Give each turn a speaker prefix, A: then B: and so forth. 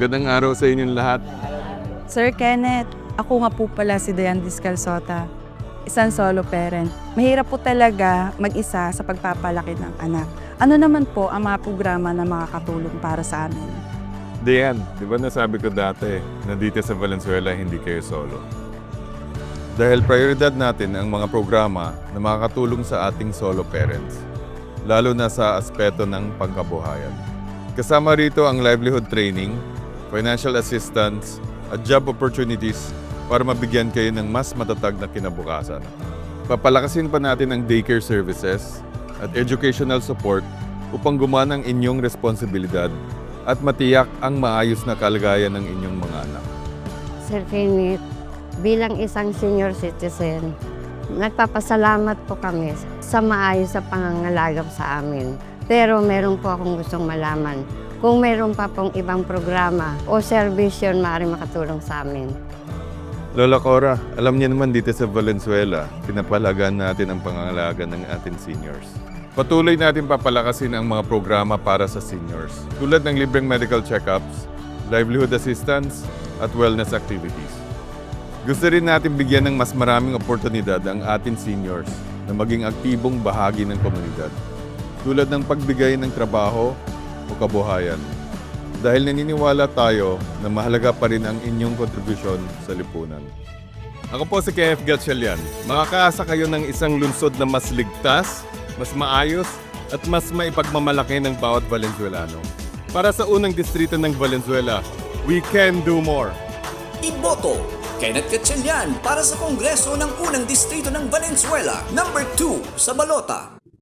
A: Magandang araw sa inyong lahat.
B: Sir Kenneth, ako nga po pala si Dayan Discalsota, isang solo parent. Mahirap po talaga mag-isa sa pagpapalaki ng anak. Ano naman po ang mga programa na makakatulong para sa amin?
A: Diane, di ba nasabi ko dati na dito sa Valenzuela hindi kayo solo? Dahil prioridad natin ang mga programa na makakatulong sa ating solo parents, lalo na sa aspeto ng pangkabuhayan. Kasama rito ang livelihood training, financial assistance, at job opportunities para mabigyan kayo ng mas matatag na kinabukasan. Papalakasin pa natin ang daycare services at educational support upang gumana ang inyong responsibilidad at matiyak ang maayos na kalagayan ng inyong mga anak.
C: Sir Kenneth, bilang isang senior citizen, nagpapasalamat po kami sa maayos sa pangangalagap sa amin. Pero meron po akong gustong malaman kung meron pa pong ibang programa o servisyon maaari makatulong sa amin.
A: Lola Cora, alam niyo naman dito sa Valenzuela, pinapalagaan natin ang pangangalaga ng ating seniors. Patuloy natin papalakasin ang mga programa para sa seniors, tulad ng libreng medical checkups, livelihood assistance, at wellness activities. Gusto rin natin bigyan ng mas maraming oportunidad ang ating seniors na maging aktibong bahagi ng komunidad, tulad ng pagbigay ng trabaho o kabuhayan. Dahil naniniwala tayo na mahalaga pa rin ang inyong kontribusyon sa lipunan. Ako po si KF Gatchalian. Makakaasa kayo ng isang lunsod na mas ligtas, mas maayos, at mas maipagmamalaki ng bawat Valenzuelano. Para sa unang distrito ng Valenzuela, we can do more.
D: Iboto Kenneth Gatchalian para sa Kongreso ng unang distrito ng Valenzuela, number 2 sa Balota.